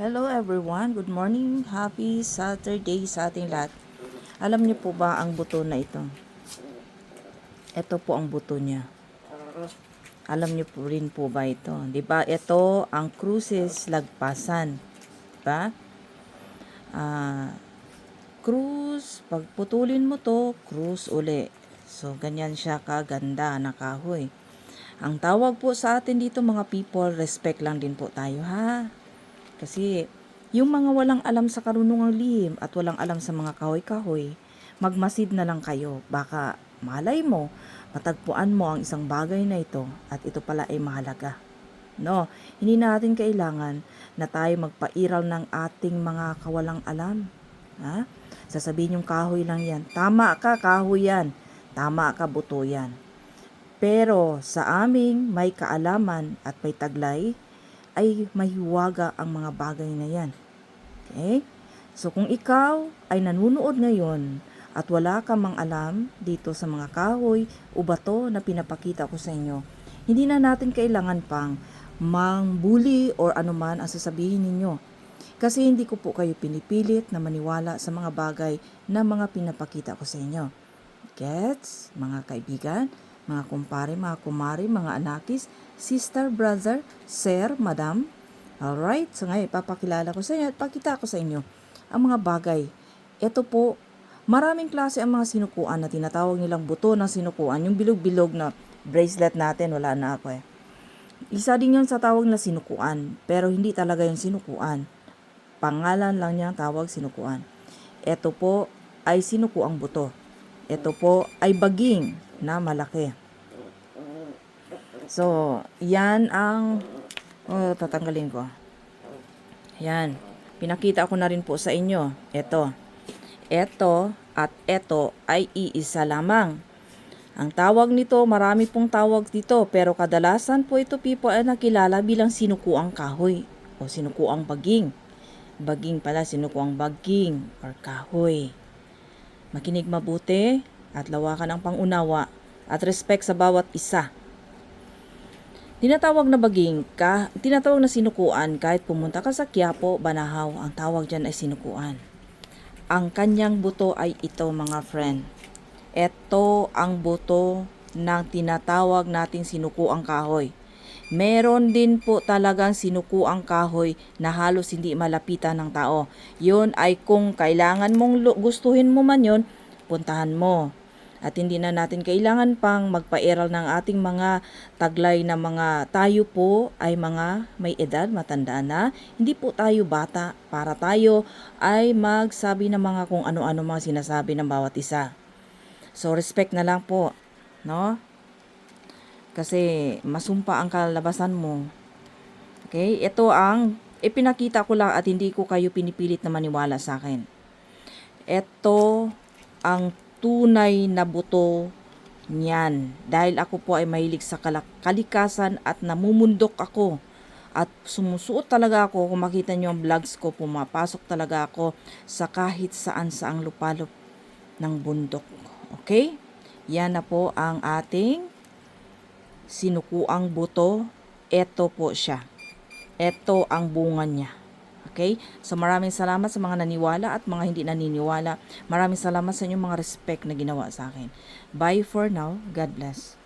Hello everyone, good morning, happy Saturday sa ating lahat. Alam niyo po ba ang buto na ito? Ito po ang buto niya. Alam niyo po rin po ba ito? 'Di ba? Ito ang cruces lagpasan. 'Di ba? Ah, cruise, pag putulin mo to, cruise uli. So, ganyan siya kaganda na kahoy. Ang tawag po sa atin dito mga people, respect lang din po tayo ha. Kasi yung mga walang alam sa karunungang lihim at walang alam sa mga kahoy-kahoy, magmasid na lang kayo. Baka malay mo, matagpuan mo ang isang bagay na ito at ito pala ay mahalaga. No, hindi natin kailangan na tayo magpairal ng ating mga kawalang alam. Ha? Sasabihin yung kahoy lang yan. Tama ka, kahoy yan. Tama ka, buto yan. Pero sa aming may kaalaman at may taglay, ay mahiwaga ang mga bagay na yan. Okay? So kung ikaw ay nanunood ngayon at wala ka mang alam dito sa mga kahoy o bato na pinapakita ko sa inyo, hindi na natin kailangan pang mangbuli or anuman ang sasabihin ninyo. Kasi hindi ko po kayo pinipilit na maniwala sa mga bagay na mga pinapakita ko sa inyo. Gets? Mga kaibigan, mga kumpare, mga kumari, mga anakis, sister, brother, sir, madam. Alright, so ngayon ipapakilala ko sa inyo at pakita ko sa inyo ang mga bagay. Ito po, maraming klase ang mga sinukuan na tinatawag nilang buto ng sinukuan. Yung bilog-bilog na bracelet natin, wala na ako eh. Isa din yun sa tawag na sinukuan, pero hindi talaga yung sinukuan. Pangalan lang niya tawag sinukuan. Ito po ay sinukuang buto. Ito po ay baging na malaki. So, yan ang oh, tatanggalin ko. Yan. Pinakita ko na rin po sa inyo. Ito. Ito at ito ay iisa lamang. Ang tawag nito, marami pong tawag dito, pero kadalasan po ito people ay nakilala bilang sinukuang kahoy o sinukuang baging. Baging pala, sinukuang baging or kahoy. Makinig mabuti at lawakan ang pangunawa at respect sa bawat isa. Tinatawag na baging, ka, tinatawag na sinukuan kahit pumunta ka sa Quiapo, Banahaw, ang tawag dyan ay sinukuan. Ang kanyang buto ay ito mga friend. Ito ang buto ng tinatawag nating sinukuang kahoy. Meron din po talagang sinukuang kahoy na halos hindi malapitan ng tao. Yun ay kung kailangan mong gustuhin mo man yun, puntahan mo. At hindi na natin kailangan pang magpairal ng ating mga taglay na mga tayo po ay mga may edad, matanda na. Hindi po tayo bata para tayo ay magsabi ng mga kung ano-ano mga sinasabi ng bawat isa. So respect na lang po, no? Kasi masumpa ang kalabasan mo. Okay? Ito ang ipinakita ko lang at hindi ko kayo pinipilit na maniwala sa akin. Ito ang tunay na buto niyan. Dahil ako po ay mahilig sa kalikasan at namumundok ako. At sumusuot talaga ako, kung makita niyo ang vlogs ko, pumapasok talaga ako sa kahit saan sa ang lupalop ng bundok. Okay? Yan na po ang ating sinukuang buto. Ito po siya. Ito ang bunga niya. Okay? So maraming salamat sa mga naniwala at mga hindi naniniwala. Maraming salamat sa inyong mga respect na ginawa sa akin. Bye for now. God bless.